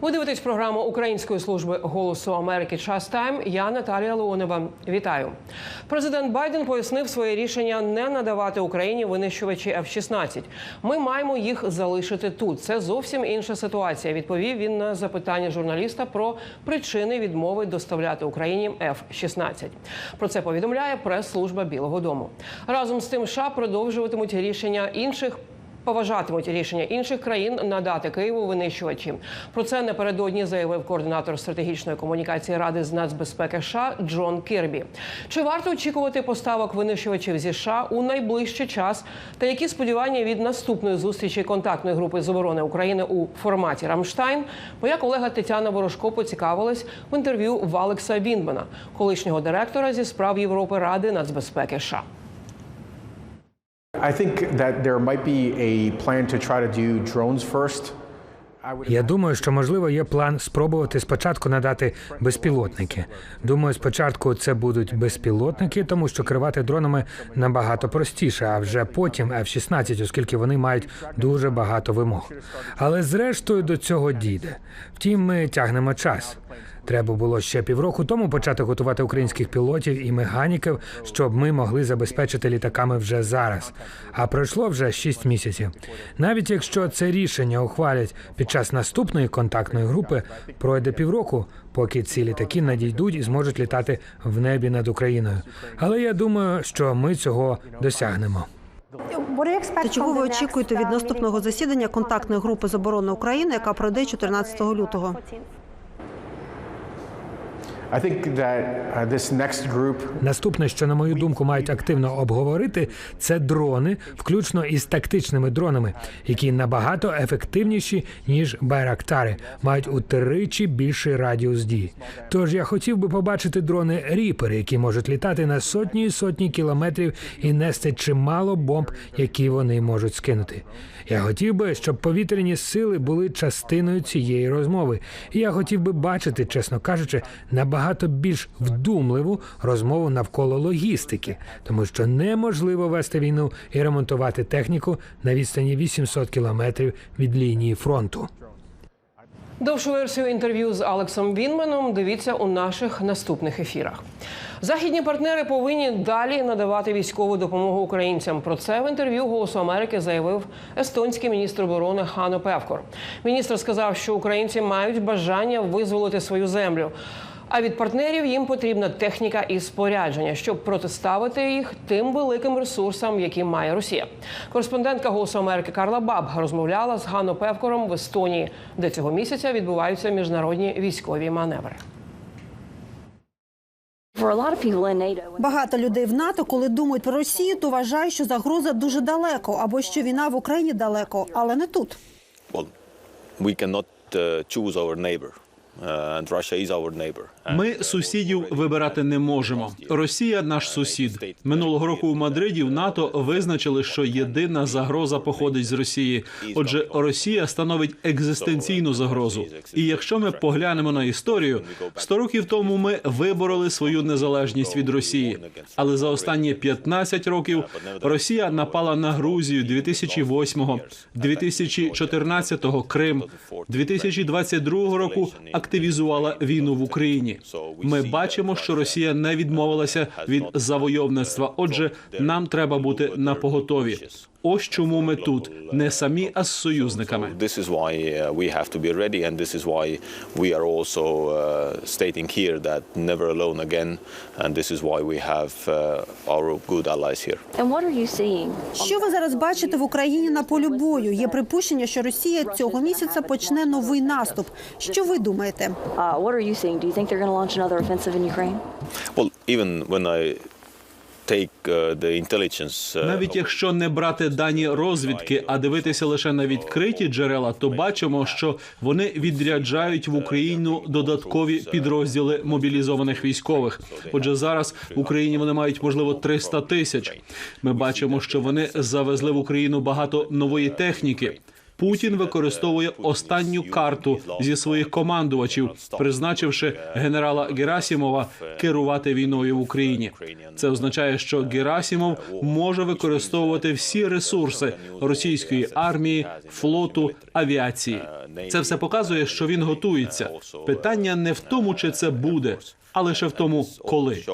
Ви дивитесь програму Української служби голосу Америки Час Тайм. Я Наталія Леонова. Вітаю. Президент Байден пояснив своє рішення не надавати Україні винищувачі F-16. Ми маємо їх залишити тут. Це зовсім інша ситуація. Відповів він на запитання журналіста про причини відмови доставляти Україні F-16. Про це повідомляє прес-служба Білого Дому. Разом з тим, США продовжуватимуть рішення інших поважатимуть рішення інших країн надати Києву винищувачі. Про це напередодні заявив координатор стратегічної комунікації Ради з нацбезпеки США Джон Кірбі. Чи варто очікувати поставок винищувачів зі США у найближчий час? Та які сподівання від наступної зустрічі контактної групи з оборони України у форматі Рамштайн? Моя колега Тетяна Ворожко поцікавилась в інтерв'ю в Алекса Віндмана, колишнього директора зі справ Європи Ради нацбезпеки США. Я думаю, що можливо є план спробувати спочатку надати безпілотники. Думаю, спочатку це будуть безпілотники, тому що керувати дронами набагато простіше, а вже потім F-16, оскільки вони мають дуже багато вимог. Але зрештою до цього дійде. Втім, ми тягнемо час. Треба було ще півроку тому почати готувати українських пілотів і механіків, щоб ми могли забезпечити літаками вже зараз. А пройшло вже шість місяців. Навіть якщо це рішення ухвалять під час наступної контактної групи, пройде півроку, поки ці літаки надійдуть і зможуть літати в небі над Україною. Але я думаю, що ми цього досягнемо. Та чого ви очікуєте від наступного засідання контактної групи з оборони України, яка пройде 14 лютого? I think that uh, this next group Наступне, що на мою думку мають активно обговорити, це дрони, включно із тактичними дронами, які набагато ефективніші ніж байрактари, мають утричі більший радіус дії. Тож я хотів би побачити дрони ріпери, які можуть літати на сотні і сотні кілометрів і нести чимало бомб, які вони можуть скинути. Я хотів би, щоб повітряні сили були частиною цієї розмови. І я хотів би бачити, чесно кажучи, набагато більш вдумливу розмову навколо логістики, тому що неможливо вести війну і ремонтувати техніку на відстані 800 кілометрів від лінії фронту. Довшу версію інтерв'ю з Алексом Вінменом дивіться у наших наступних ефірах. Західні партнери повинні далі надавати військову допомогу українцям. Про це в інтерв'ю Голосу Америки заявив естонський міністр оборони Хано Певкор. Міністр сказав, що українці мають бажання визволити свою землю. А від партнерів їм потрібна техніка і спорядження, щоб протиставити їх тим великим ресурсам, які має Росія. Кореспондентка Голосу Америки Карла Баб розмовляла з Гано Певкором в Естонії, де цього місяця відбуваються міжнародні військові маневри. Багато людей в НАТО, коли думають про Росію, то вважають, що загроза дуже далеко або що війна в Україні далеко, але не тут. well, we cannot uh, choose our neighbor, Ми сусідів вибирати не можемо. Росія наш сусід. Минулого року у Мадриді в НАТО визначили, що єдина загроза походить з Росії. Отже, Росія становить екзистенційну загрозу. І якщо ми поглянемо на історію, 100 років тому ми вибороли свою незалежність від Росії. Але за останні 15 років Росія напала на Грузію 2008-го, 2014-го – Крим, 2022 року активізувала війну в Україні. Ми бачимо, що Росія не відмовилася від завойовництва. Отже, нам треба бути на поготові. Ось чому ми тут не самі, а з союзниками. This is why uh, we have to be ready, and this is why we are also uh, stating here that never alone again, and this is why we have uh, our good allies here. and what are you seeing? Що ви зараз бачите в Україні на полі бою? Є припущення, що Росія цього місяця почне новий наступ. Що ви думаєте? Uh, what are you seeing? Do you think they're going to launch another offensive in Ukraine? Well, even when I Навіть якщо не брати дані розвідки, а дивитися лише на відкриті джерела, то бачимо, що вони відряджають в Україну додаткові підрозділи мобілізованих військових. Отже, зараз в Україні вони мають можливо 300 тисяч. Ми бачимо, що вони завезли в Україну багато нової техніки. Путін використовує останню карту зі своїх командувачів, призначивши генерала Герасімова керувати війною в Україні. Це означає, що Герасімов може використовувати всі ресурси російської армії, флоту, авіації. Це все показує, що він готується. Питання не в тому, чи це буде, а лише в тому, коли. Uh,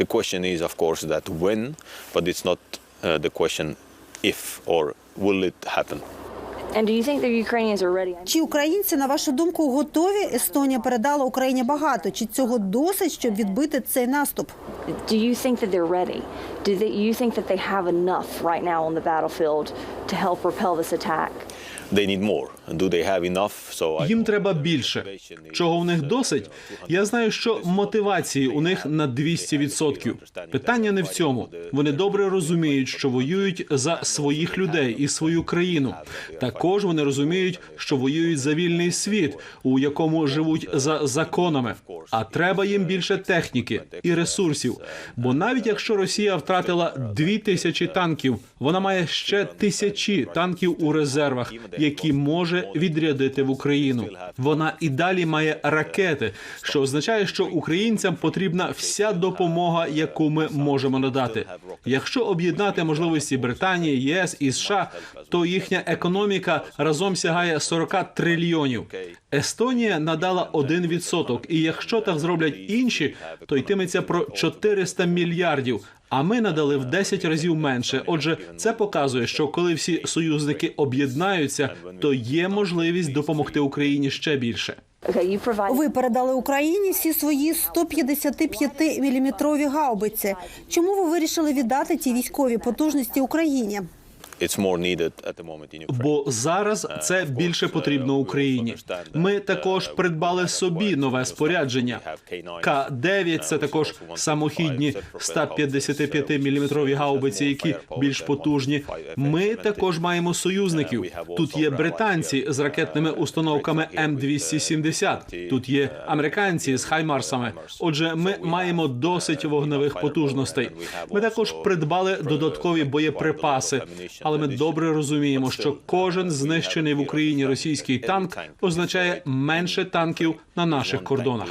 the question is, of course, that when, but it's not uh, the question if or will it happen. And do you think the Ukrainians are ready? Чи українці, на вашу думку, готові? Естонія передала Україні багато. Чи цього досить, щоб відбити цей наступ? Do you think that they're ready? Do they, you think that they have enough right now on the battlefield to help repel this attack? They need more. Їм треба більше. Чого в них досить? Я знаю, що мотивації у них на 200%. Питання не в цьому. Вони добре розуміють, що воюють за своїх людей і свою країну. Також вони розуміють, що воюють за вільний світ, у якому живуть за законами. А треба їм більше техніки і ресурсів. Бо навіть якщо Росія втратила дві тисячі танків, вона має ще тисячі танків у резервах, які може відрядити в Україну. Вона і далі має ракети, що означає, що українцям потрібна вся допомога, яку ми можемо надати. Якщо об'єднати можливості Британії, ЄС і США, то їхня економіка разом сягає 40 трильйонів. Естонія надала 1%, і якщо так зроблять інші, то йтиметься про 400 мільярдів. А ми надали в 10 разів менше. Отже, це показує, що коли всі союзники об'єднаються, то є можливість допомогти Україні ще більше. Ви передали Україні всі свої 155 міліметрові гаубиці. Чому ви вирішили віддати ті військові потужності Україні? Бо зараз це більше потрібно Україні. Ми також придбали собі нове спорядження. К-9 – це також самохідні 155 мм гаубиці, які більш потужні. Ми також маємо союзників. Тут є британці з ракетними установками М270. Тут є американці з хаймарсами. Отже, ми маємо досить вогневих потужностей. Ми також придбали додаткові боєприпаси. Але ми добре розуміємо, що кожен знищений в Україні російський танк означає менше танків на наших кордонах.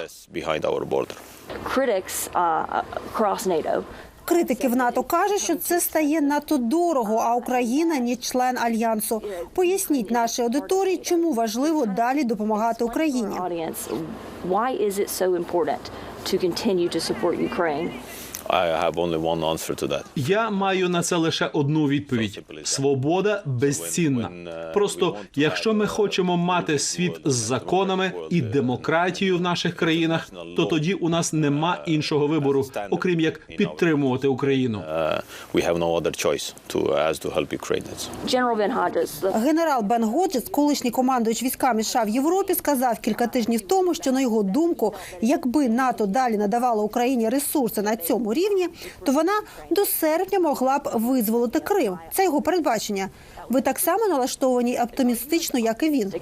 Uh, Критики в НАТО кажуть, що це стає надто дорого, а Україна не член альянсу. Поясніть нашій аудиторії, чому важливо далі допомагати Україні. I have only one answer to that. Я маю на це лише одну відповідь: свобода безцінна. Просто якщо ми хочемо мати світ з законами і демократією в наших країнах, то тоді у нас нема іншого вибору, окрім як підтримувати Україну. Uh, we have no other choice to as to help Ukrainians. General Ben Hodges, the Генерал Бен Годжес, колишній командуючий військами США в Європі, сказав кілька тижнів тому, що на його думку, якби НАТО далі надавало Україні ресурси на цьому рівні, то вона до серпня могла б визволити Крим. Це його передбачення. Ви так само налаштовані оптимістично, як і він.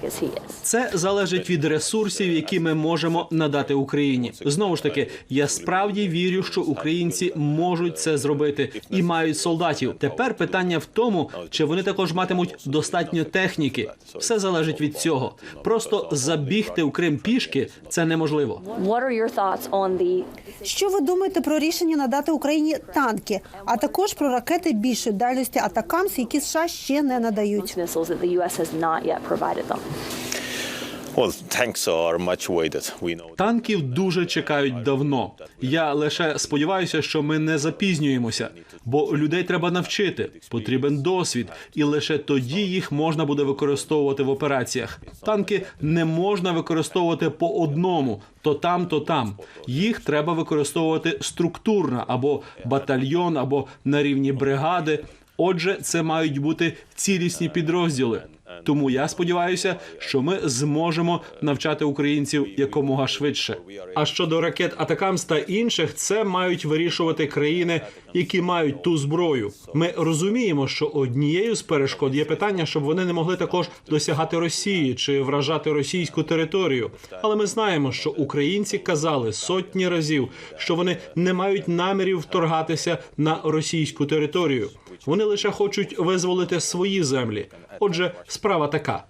Це залежить від ресурсів, які ми можемо надати Україні. Знову ж таки, я справді вірю, що українці можуть це зробити і мають солдатів. Тепер питання в тому, чи вони також матимуть достатньо техніки. Все залежить від цього. Просто забігти в Крим пішки це неможливо. Що ви думаєте про рішення надати Україні танки, а також про ракети більшої дальності Атакамс, які США ще не надають? missiles that the U.S. has not yet provided them? Well, tanks are much awaited. We know. Танків дуже чекають давно. Я лише сподіваюся, що ми не запізнюємося, бо людей треба навчити. Потрібен досвід, і лише тоді їх можна буде використовувати в операціях. Танки не можна використовувати по одному, то там, то там. Їх треба використовувати структурно або батальйон, або на рівні бригади. Отже, це мають бути цілісні підрозділи. Тому я сподіваюся, що ми зможемо навчати українців якомога швидше. А щодо ракет Атакамс та інших, це мають вирішувати країни, які мають ту зброю. Ми розуміємо, що однією з перешкод є питання, щоб вони не могли також досягати Росії чи вражати російську територію. Але ми знаємо, що українці казали сотні разів, що вони не мають намірів вторгатися на російську територію. Вони лише хочуть визволити свої землі. Отже, справа така.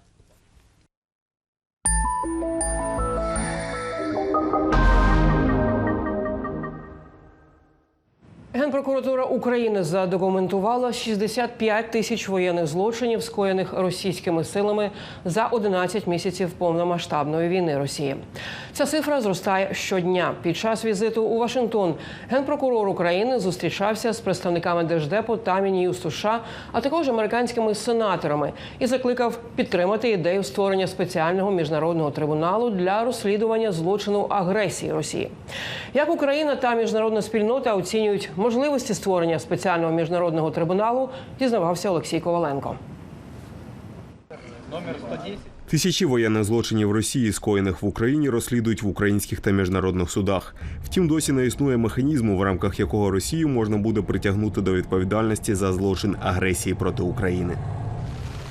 Генпрокуратура України задокументувала 65 тисяч воєнних злочинів, скоєних російськими силами за 11 місяців повномасштабної війни Росії. Ця цифра зростає щодня. Під час візиту у Вашингтон генпрокурор України зустрічався з представниками держдепу та Мін'юсту США, а також американськими сенаторами і закликав підтримати ідею створення спеціального міжнародного трибуналу для розслідування злочину агресії Росії. Як Україна та міжнародна спільнота оцінюють можливості створення спеціального міжнародного трибуналу, дізнавався Олексій Коваленко. Тисячі воєнних злочинів Росії, скоєних в Україні, розслідують в українських та міжнародних судах. Втім, досі не існує механізму, в рамках якого Росію можна буде притягнути до відповідальності за злочин агресії проти України.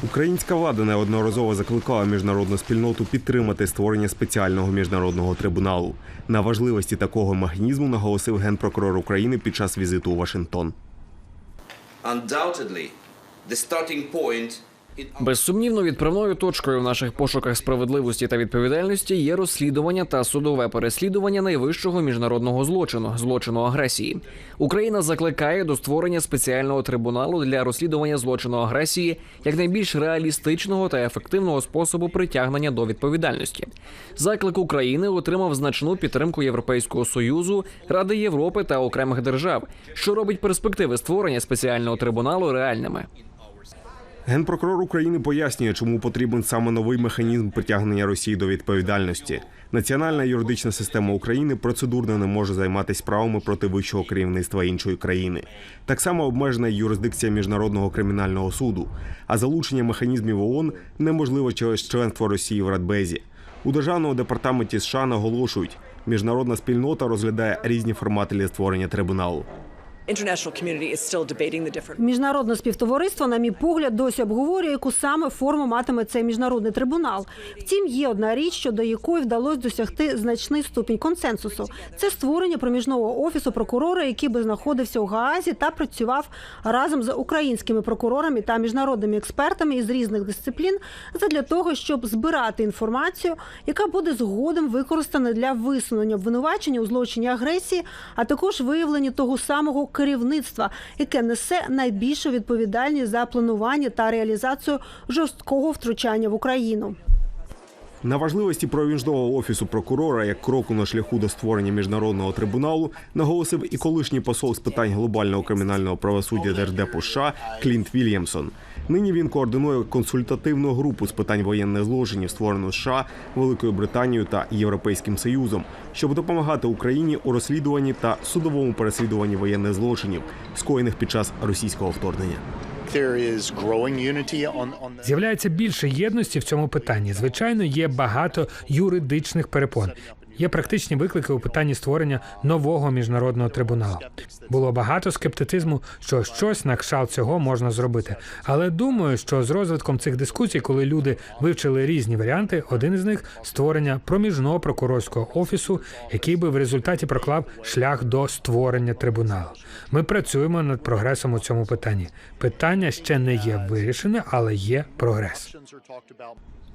Українська влада неодноразово закликала міжнародну спільноту підтримати створення спеціального міжнародного трибуналу. На важливості такого механізму наголосив генпрокурор України під час візиту у Вашингтон. Безсумнівно, відправною точкою в наших пошуках справедливості та відповідальності є розслідування та судове переслідування найвищого міжнародного злочину злочину агресії. Україна закликає до створення спеціального трибуналу для розслідування злочину агресії як найбільш реалістичного та ефективного способу притягнення до відповідальності. Заклик України отримав значну підтримку Європейського союзу, Ради Європи та окремих держав, що робить перспективи створення спеціального трибуналу реальними. Генпрокурор України пояснює, чому потрібен саме новий механізм притягнення Росії до відповідальності. Національна юридична система України процедурно не може займатися справами проти вищого керівництва іншої країни. Так само обмежена юрисдикція міжнародного кримінального суду. А залучення механізмів ООН неможливо через членство Росії в Радбезі. У державному департаменті США наголошують, міжнародна спільнота розглядає різні формати для створення трибуналу. Міжнародне співтовариство, на мій погляд, досі обговорює, яку саме форму матиме цей міжнародний трибунал. Втім, є одна річ, щодо якої вдалося досягти значний ступінь консенсусу. Це створення проміжного офісу прокурора, який би знаходився у Гаазі та працював разом з українськими прокурорами та міжнародними експертами із різних дисциплін, задля того, щоб збирати інформацію, яка буде згодом використана для висунення обвинувачення у злочині агресії, а також виявлення того самого керівництва, яке несе найбільшу відповідальність за планування та реалізацію жорсткого втручання в Україну. На важливості проміжного офісу прокурора як кроку на шляху до створення міжнародного трибуналу наголосив і колишній посол з питань глобального кримінального правосуддя Держдепу США Клінт Вільямсон. Нині він координує консультативну групу з питань воєнних злочинів, створену США, Великою Британією та Європейським Союзом, щоб допомагати Україні у розслідуванні та судовому переслідуванні воєнних злочинів, скоєних під час російського вторгнення. З'являється більше єдності в цьому питанні. Звичайно, є багато юридичних перепон. Є практичні виклики у питанні створення нового міжнародного трибуналу. Було багато скептицизму, що щось на кшалт цього можна зробити. Але думаю, що з розвитком цих дискусій, коли люди вивчили різні варіанти, один із них створення проміжного прокурорського офісу, який би в результаті проклав шлях до створення трибуналу. Ми працюємо над прогресом у цьому питанні. Питання ще не є вирішене, але є прогрес.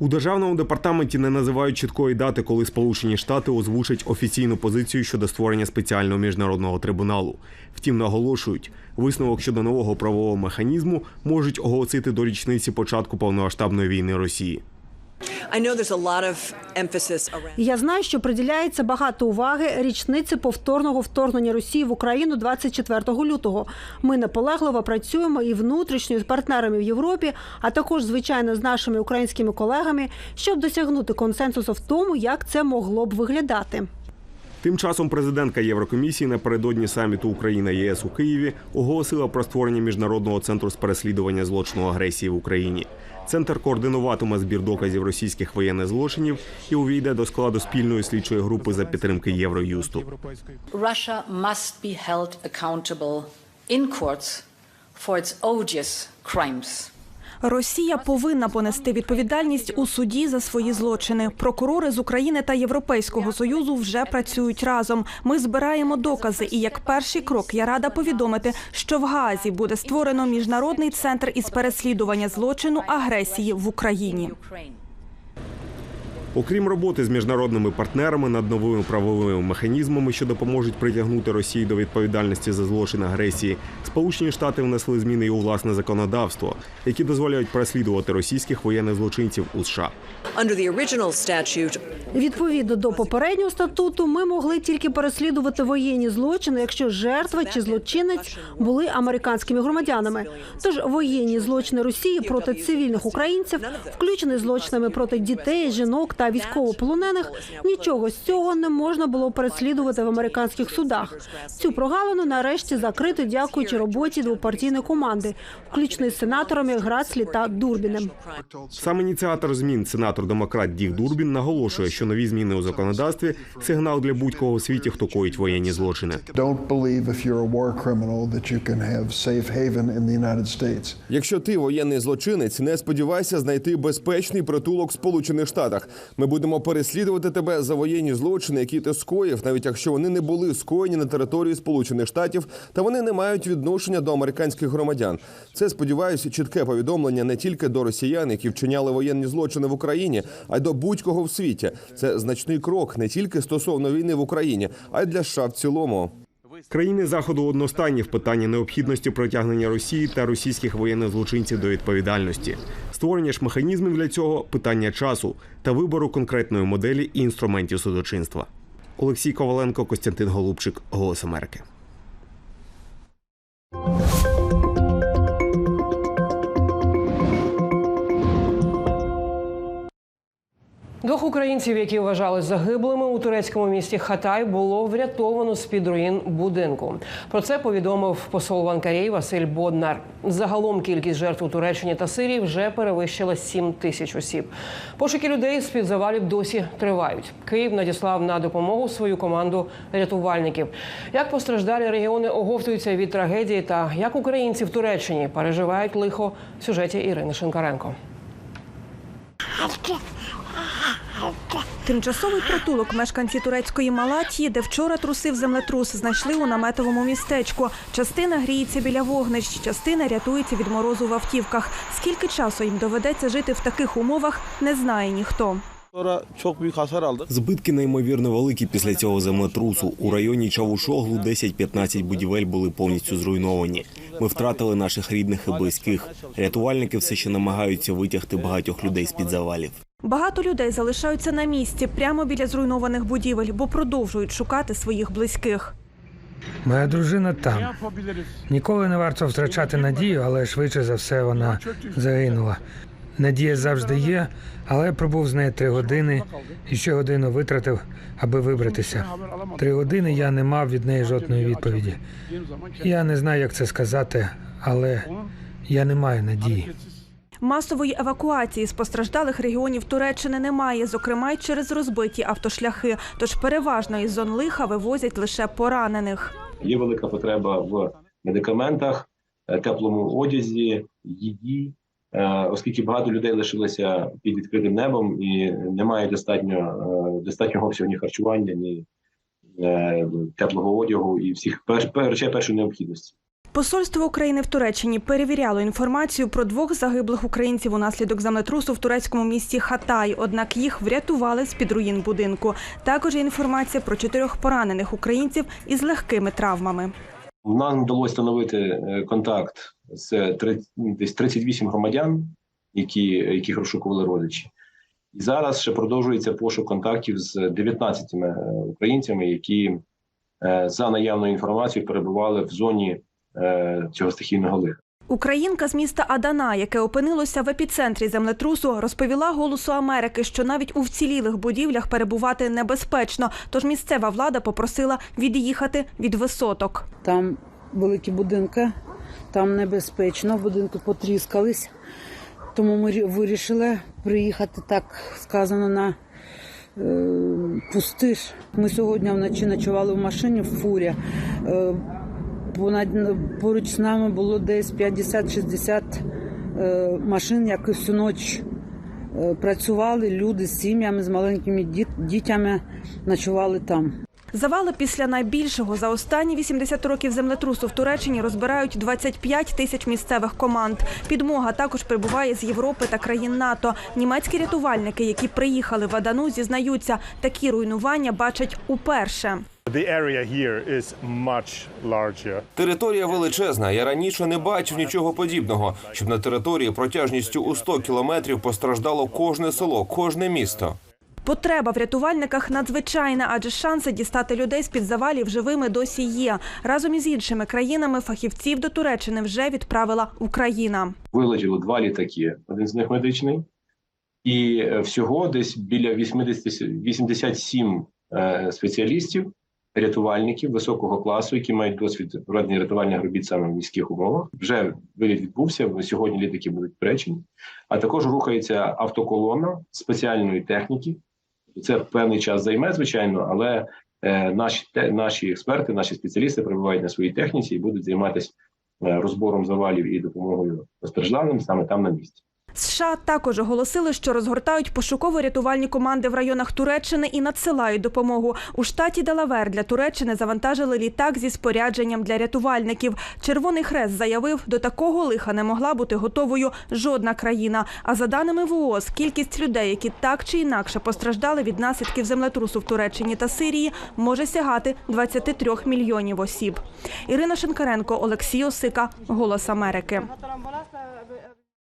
У державному департаменті не називають чіткої дати, коли Сполучені Штати озвучать офіційну позицію щодо створення спеціального міжнародного трибуналу. Втім, наголошують, висновок щодо нового правового механізму можуть оголосити до річниці початку повномасштабної війни Росії. I know there's a lot of emphasis around Я знаю, що приділяється багато уваги річниці повторного вторгнення Росії в Україну 24 лютого. Ми наполегливо працюємо і внутрішньо з партнерами в Європі, а також звичайно з нашими українськими колегами, щоб досягнути консенсусу в тому, як це могло б виглядати. Тим часом президентка Єврокомісії напередодні саміту Україна ЄС у Києві оголосила про створення міжнародного центру з переслідування злочину агресії в Україні. Центр координуватиме збір доказів російських воєнних злочинів і увійде до складу спільної слідчої групи за підтримки Євроюсту. Russia must be held accountable in courts for its odious crimes. Росія повинна понести відповідальність у суді за свої злочини. Прокурори з України та Європейського союзу вже працюють разом. Ми збираємо докази. І як перший крок я рада повідомити, що в Газі буде створено міжнародний центр із переслідування злочину агресії в Україні. Окрім роботи з міжнародними партнерами над новими правовими механізмами, що допоможуть притягнути Росію до відповідальності за злочин агресії, Сполучені Штати внесли зміни і у власне законодавство, які дозволяють переслідувати російських воєнних злочинців у США. Відповідно до попереднього статуту, ми могли тільки переслідувати воєнні злочини, якщо жертва чи злочинець були американськими громадянами. Тож воєнні злочини Росії проти цивільних українців, включені злочинами проти дітей, жінок та військовополонених, нічого з цього не можна було переслідувати в американських судах. Цю прогалину нарешті закрито дякуючи роботі двопартійної команди, включно із сенаторами Граслі та Дурбінем. Сам ініціатор змін, сенатор демократ Дік Дурбін, наголошує, що нові зміни у законодавстві сигнал для будь-кого у світі, хто коїть воєнні злочини. Don't believe if you're a war criminal that you can have safe haven in the United States. Якщо ти воєнний злочинець, не сподівайся знайти безпечний притулок в Сполучених Штатах. Ми будемо переслідувати тебе за воєнні злочини, які ти скоїв, навіть якщо вони не були скоєні на території Сполучених Штатів, та вони не мають відношення до американських громадян. Це сподіваюся, чітке повідомлення не тільки до росіян, які вчиняли воєнні злочини в Україні, а й до будь-кого в світі. Це значний крок не тільки стосовно війни в Україні, а й для США в цілому. Країни заходу одностайні в питанні необхідності притягнення Росії та російських воєнних злочинців до відповідальності. Створення ж механізмів для цього питання часу та вибору конкретної моделі і інструментів судочинства. Олексій Коваленко, Костянтин Голубчик, Голос Америки. Двох українців, які вважались загиблими у турецькому місті Хатай, було врятовано з під руїн будинку. Про це повідомив посол в Анкарі Василь Боднар. Загалом кількість жертв у Туреччині та Сирії вже перевищила 7 тисяч осіб. Пошуки людей з під завалів досі тривають. Київ надіслав на допомогу свою команду рятувальників. Як постраждалі регіони оговтуються від трагедії, та як українці в Туреччині переживають лихо в сюжеті Ірини Шинкаренко. Тимчасовий притулок мешканці турецької Малатії, де вчора трусив землетрус, знайшли у наметовому містечку. Частина гріється біля вогнищ, частина рятується від морозу в автівках. Скільки часу їм доведеться жити в таких умовах, не знає ніхто. Збитки неймовірно великі після цього землетрусу. У районі Чавушоглу 10-15 будівель були повністю зруйновані. Ми втратили наших рідних і близьких. Рятувальники все ще намагаються витягти багатьох людей з під завалів. Багато людей залишаються на місці прямо біля зруйнованих будівель, бо продовжують шукати своїх близьких. Моя дружина там. Ніколи не варто втрачати надію, але швидше за все вона загинула. Надія завжди є, але я пробув з нею три години і ще годину витратив, аби вибратися. Три години я не мав від неї жодної відповіді. Я не знаю, як це сказати, але я не маю надії. Масової евакуації з постраждалих регіонів Туреччини немає, зокрема й через розбиті автошляхи. Тож переважно із зон лиха вивозять лише поранених. Є велика потреба в медикаментах, е, теплому одязі, їді, е, оскільки багато людей лишилися під відкритим небом і немає достатньо е, достатнього обсягу ні харчування, ні теплого одягу і всіх речей першої необхідності. Посольство України в Туреччині перевіряло інформацію про двох загиблих українців унаслідок землетрусу в турецькому місті Хатай. Однак їх врятували з під руїн будинку. Також є інформація про чотирьох поранених українців із легкими травмами. Нам вдалося встановити е, контакт з 30, десь 38 громадян, які, яких розшукували родичі. І зараз ще продовжується пошук контактів з 19 е, українцями, які е, за наявною інформацією перебували в зоні цього стихійного лиха. Українка з міста Адана, яке опинилося в епіцентрі землетрусу, розповіла голосу Америки, що навіть у вцілілих будівлях перебувати небезпечно. Тож місцева влада попросила від'їхати від висоток. Там великі будинки, там небезпечно, будинки потріскались. Тому ми рі- вирішили приїхати, так сказано, на е, пустиш. Ми сьогодні вночі ночували в машині в фурі. Е, понад поруч з нами було десь 50-60 е, машин, які всю ніч е, працювали. Люди з сім'ями, з маленькими діт- дітями ночували там. Завали після найбільшого за останні 80 років землетрусу в Туреччині розбирають 25 тисяч місцевих команд. Підмога також прибуває з Європи та країн НАТО. Німецькі рятувальники, які приїхали в Адану, зізнаються, такі руйнування бачать уперше. The area here is much larger. Територія величезна. Я раніше не бачив нічого подібного, щоб на території протяжністю у 100 кілометрів постраждало кожне село, кожне місто. Потреба в рятувальниках надзвичайна, адже шанси дістати людей з під завалів живими досі є. Разом із іншими країнами фахівців до Туреччини вже відправила Україна. Вилетіло два літаки, один з них медичний, і е, всього десь біля 80, 87 е, спеціалістів, рятувальників високого класу, які мають досвід проведення рятувальних робіт саме в міських умовах. Вже виліт відбувся. Сьогодні літаки будуть пречені. А також рухається автоколона спеціальної техніки. Це певний час займе, звичайно, але е, наші те, наші експерти, наші спеціалісти перебувають на своїй техніці і будуть займатися е, розбором завалів і допомогою постраждалим саме там на місці. США також оголосили, що розгортають пошуково-рятувальні команди в районах Туреччини і надсилають допомогу. У штаті Делавер для Туреччини завантажили літак зі спорядженням для рятувальників. Червоний Хрест заявив, до такого лиха не могла бути готовою жодна країна. А за даними ВООЗ, кількість людей, які так чи інакше постраждали від наслідків землетрусу в Туреччині та Сирії, може сягати 23 мільйонів осіб. Ірина Шинкаренко, Олексій Осика, Голос Америки.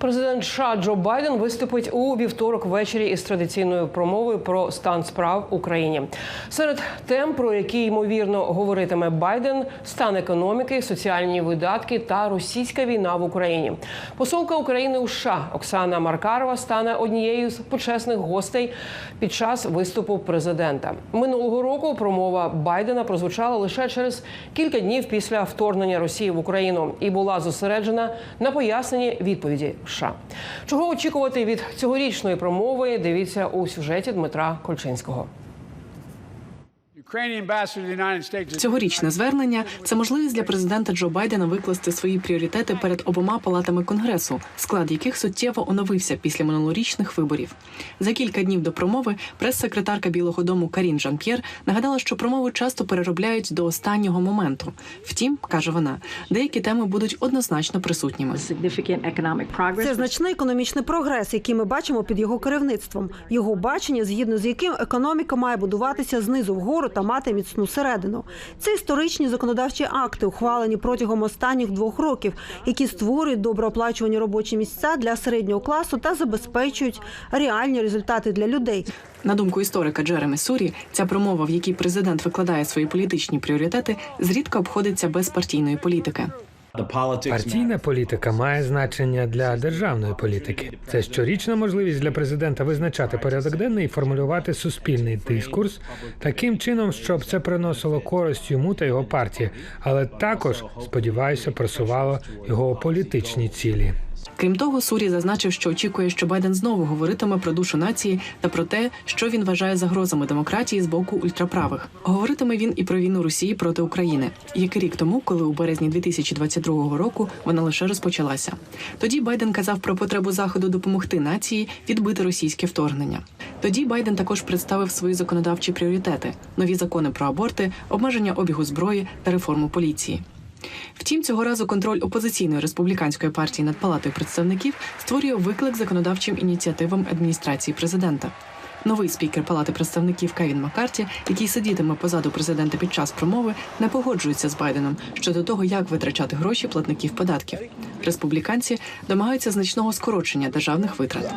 Президент США Джо Байден виступить у вівторок ввечері із традиційною промовою про стан справ в Україні. Серед тем, про які ймовірно говоритиме Байден, стан економіки, соціальні видатки та російська війна в Україні. Посолка України у США Оксана Маркарова стане однією з почесних гостей під час виступу президента. Минулого року промова Байдена прозвучала лише через кілька днів після вторгнення Росії в Україну і була зосереджена на поясненні відповіді США. Чого очікувати від цьогорічної промови? Дивіться у сюжеті Дмитра Кольчинського. Цьогорічне звернення це можливість для президента Джо Байдена викласти свої пріоритети перед обома палатами конгресу, склад яких суттєво оновився після минулорічних виборів. За кілька днів до промови прес-секретарка Білого Дому Карін Жан-П'єр нагадала, що промови часто переробляють до останнього моменту. Втім, каже вона, деякі теми будуть однозначно присутніми. Це значний економічний прогрес, який ми бачимо під його керівництвом. Його бачення, згідно з яким економіка має будуватися знизу вгору та мати міцну середину. Це історичні законодавчі акти, ухвалені протягом останніх двох років, які створюють доброоплачувані робочі місця для середнього класу та забезпечують реальні результати для людей. На думку історика Джереми Сурі, ця промова, в якій президент викладає свої політичні пріоритети, зрідка обходиться без партійної політики. Партійна політика має значення для державної політики. Це щорічна можливість для президента визначати порядок денний і формулювати суспільний дискурс таким чином, щоб це приносило користь йому та його партії, але також сподіваюся, просувало його політичні цілі. Крім того, Сурі зазначив, що очікує, що Байден знову говоритиме про душу нації та про те, що він вважає загрозами демократії з боку ультраправих. Говоритиме він і про війну Росії проти України, як і рік тому, коли у березні 2022 року вона лише розпочалася. Тоді Байден казав про потребу заходу допомогти нації відбити російське вторгнення. Тоді Байден також представив свої законодавчі пріоритети: нові закони про аборти, обмеження обігу зброї та реформу поліції. Втім, цього разу контроль опозиційної республіканської партії над палатою представників створює виклик законодавчим ініціативам адміністрації президента. Новий спікер Палати представників Кевін Маккарті, який сидітиме позаду президента під час промови, не погоджується з Байденом щодо того, як витрачати гроші платників податків. Республіканці домагаються значного скорочення державних витрат.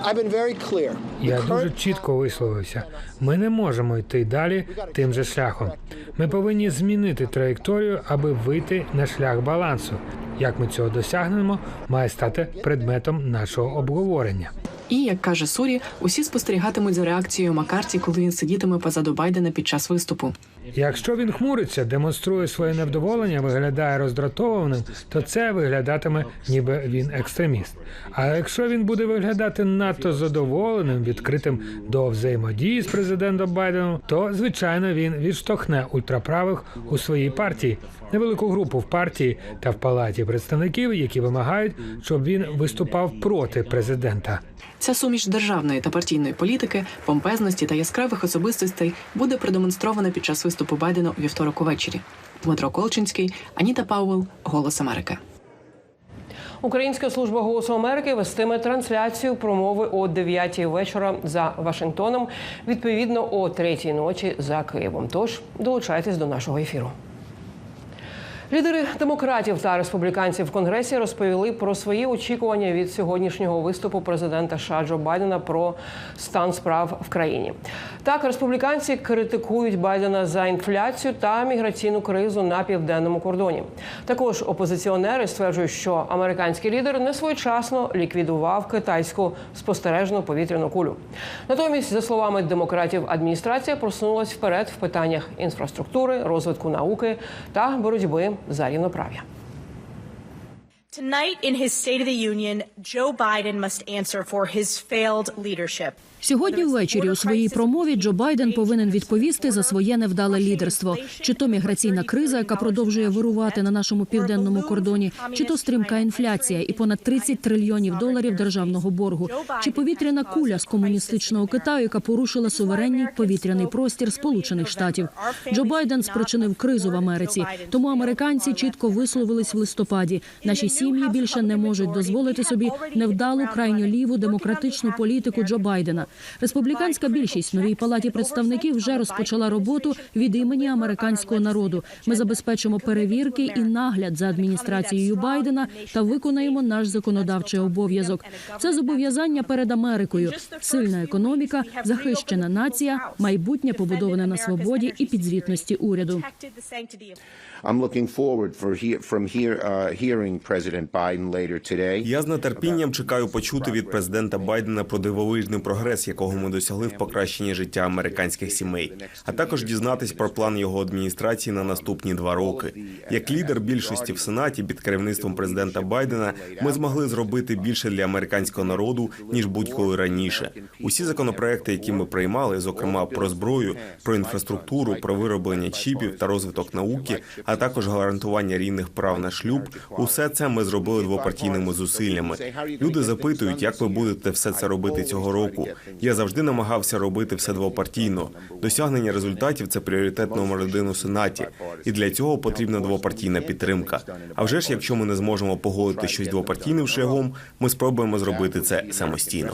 Я дуже чітко висловився. Ми не можемо йти далі тим же шляхом. Ми повинні змінити траєкторію, аби вийти на шлях балансу. Як ми цього досягнемо, має стати предметом нашого обговорення. І як каже Сурі, усі спостерігатимуть за реакцією Маккарті, коли він сидітиме позаду Байдена під час виступу. Якщо він хмуриться, демонструє своє невдоволення, виглядає роздратованим, то це виглядатиме, ніби він екстреміст. А якщо він буде виглядати надто задоволеним, відкритим до взаємодії з президентом Байденом, то звичайно він відштовхне ультраправих у своїй партії, невелику групу в партії та в палаті представників, які вимагають, щоб він виступав проти президента. Ця суміш державної та партійної політики, помпезності та яскравих особистостей буде продемонстрована під час виступу Байдена у вівторок увечері. Дмитро Колчинський, Аніта Пауел, Голос Америки. Українська служба голосу Америки вестиме трансляцію промови о 9 вечора за Вашингтоном, відповідно о 3 ночі за Києвом. Тож долучайтесь до нашого ефіру. Лідери демократів та республіканців в Конгресі розповіли про свої очікування від сьогоднішнього виступу президента США Джо Байдена про стан справ в країні. Так, республіканці критикують Байдена за інфляцію та міграційну кризу на південному кордоні. Також опозиціонери стверджують, що американський лідер не своєчасно ліквідував китайську спостережну повітряну кулю. Натомість, за словами демократів, адміністрація просунулась вперед в питаннях інфраструктури, розвитку науки та боротьби Tonight, in his State of the Union, Joe Biden must answer for his failed leadership. Сьогодні ввечері у своїй промові Джо Байден повинен відповісти за своє невдале лідерство. Чи то міграційна криза, яка продовжує вирувати на нашому південному кордоні, чи то стрімка інфляція і понад 30 трильйонів доларів державного боргу, чи повітряна куля з комуністичного Китаю, яка порушила суверенний повітряний простір Сполучених Штатів. Джо Байден спричинив кризу в Америці. Тому американці чітко висловились в листопаді. Наші сім'ї більше не можуть дозволити собі невдалу крайньо ліву демократичну політику Джо Байдена. Республіканська більшість в новій палаті представників вже розпочала роботу від імені американського народу. Ми забезпечимо перевірки і нагляд за адміністрацією Байдена та виконаємо наш законодавчий обов'язок. Це зобов'язання перед Америкою. Сильна економіка, захищена нація, майбутнє побудоване на свободі і підзвітності уряду. I'm looking forward for he, from here uh, hearing President Biden later today. Я з нетерпінням чекаю почути від президента Байдена про дивовижний прогрес, якого ми досягли в покращенні життя американських сімей, а також дізнатись про план його адміністрації на наступні два роки. Як лідер більшості в сенаті під керівництвом президента Байдена, ми змогли зробити більше для американського народу ніж будь-коли раніше. Усі законопроекти, які ми приймали, зокрема про зброю, про інфраструктуру, про вироблення чіпів та розвиток науки, а також гарантування рівних прав на шлюб, усе це ми зробили двопартійними зусиллями. Люди запитують, як ви будете все це робити цього року. Я завжди намагався робити все двопартійно. Досягнення результатів це пріоритет номер один у сенаті, і для цього потрібна двопартійна підтримка. А вже ж, якщо ми не зможемо погодити щось двопартійним шляхом, ми спробуємо зробити це самостійно.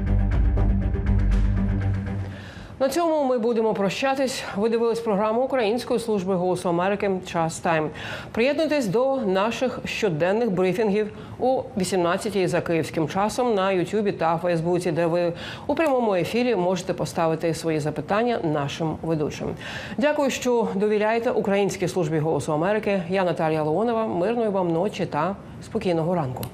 На цьому ми будемо прощатись. Ви дивились програму Української служби голосу Америки Час Тайм. Приєднуйтесь до наших щоденних брифінгів у 18-й за київським часом на Ютубі та Фейсбуці, де ви у прямому ефірі можете поставити свої запитання нашим ведучим. Дякую, що довіряєте Українській службі голосу Америки. Я Наталія Леонова. Мирної вам ночі та спокійного ранку.